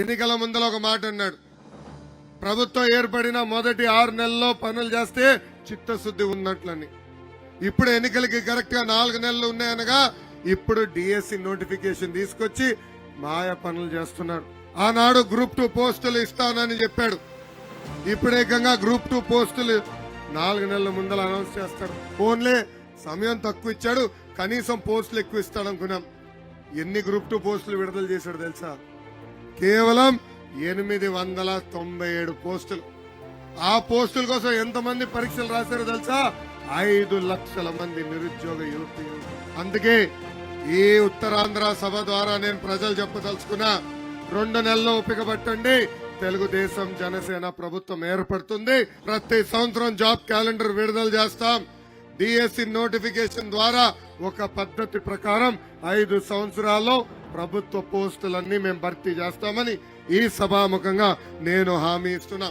ఎన్నికల ముందర ఒక మాట అన్నాడు. ప్రభుత్వం ఏర్పడిన మొదటి ఆరు నెలల్లో పనులు చేస్తే చిత్తశుద్ధి ఉన్నట్లని. ఇప్పుడు ఎన్నికలకి కరెక్ట్గా నాలుగు నెలలు ఉన్నాయనగా ఇప్పుడు డిఎస్సి నోటిఫికేషన్ తీసుకొచ్చి మాయ పనులు చేస్తున్నాడు. ఆనాడు గ్రూప్ టూ పోస్టులు ఇస్తానని చెప్పాడు. ఇప్పుడేకంగా గ్రూప్ టూ పోస్టులు నాలుగు నెలల ముందర అనౌన్స్ చేస్తాడు. ఓన్లీ సమయం తక్కువ ఇచ్చాడు కనీసం పోస్టులు ఎక్కువ ఇస్తాడనుకున్నాం. ఎన్ని గ్రూప్ టూ పోస్టులు విడుదల చేశాడు తెలుసా? కేవలం ఎనిమిది వందల తొంభై ఏడు పోస్టులు. ఆ పోస్టుల కోసం ఎంతమంది పరీక్షలు రాశారో తెలుసా? ఐదు లక్షల మంది నిరుద్యోగ యువతి. అందుకే ఈ ఉత్తరాంధ్ర సభ ద్వారా నేను ప్రజలు చెప్పదలుచుకున్నా రెండు నెలల్లో ఓపిక పట్టండి. తెలుగుదేశం జనసేన ప్రభుత్వం ఏర్పడుతుంది. ప్రతి సంవత్సరం జాబ్ క్యాలెండర్ విడుదల చేస్తాం. డిఎస్సి నోటిఫికేషన్ ద్వారా ఒక పద్ధతి ప్రకారం ఐదు సంవత్సరాల్లో ప్రభుత్వ పోస్టులన్నీ మేము భర్తీ చేస్తామని ఈ సభాముఖంగా నేను హామీ ఇస్తున్నా.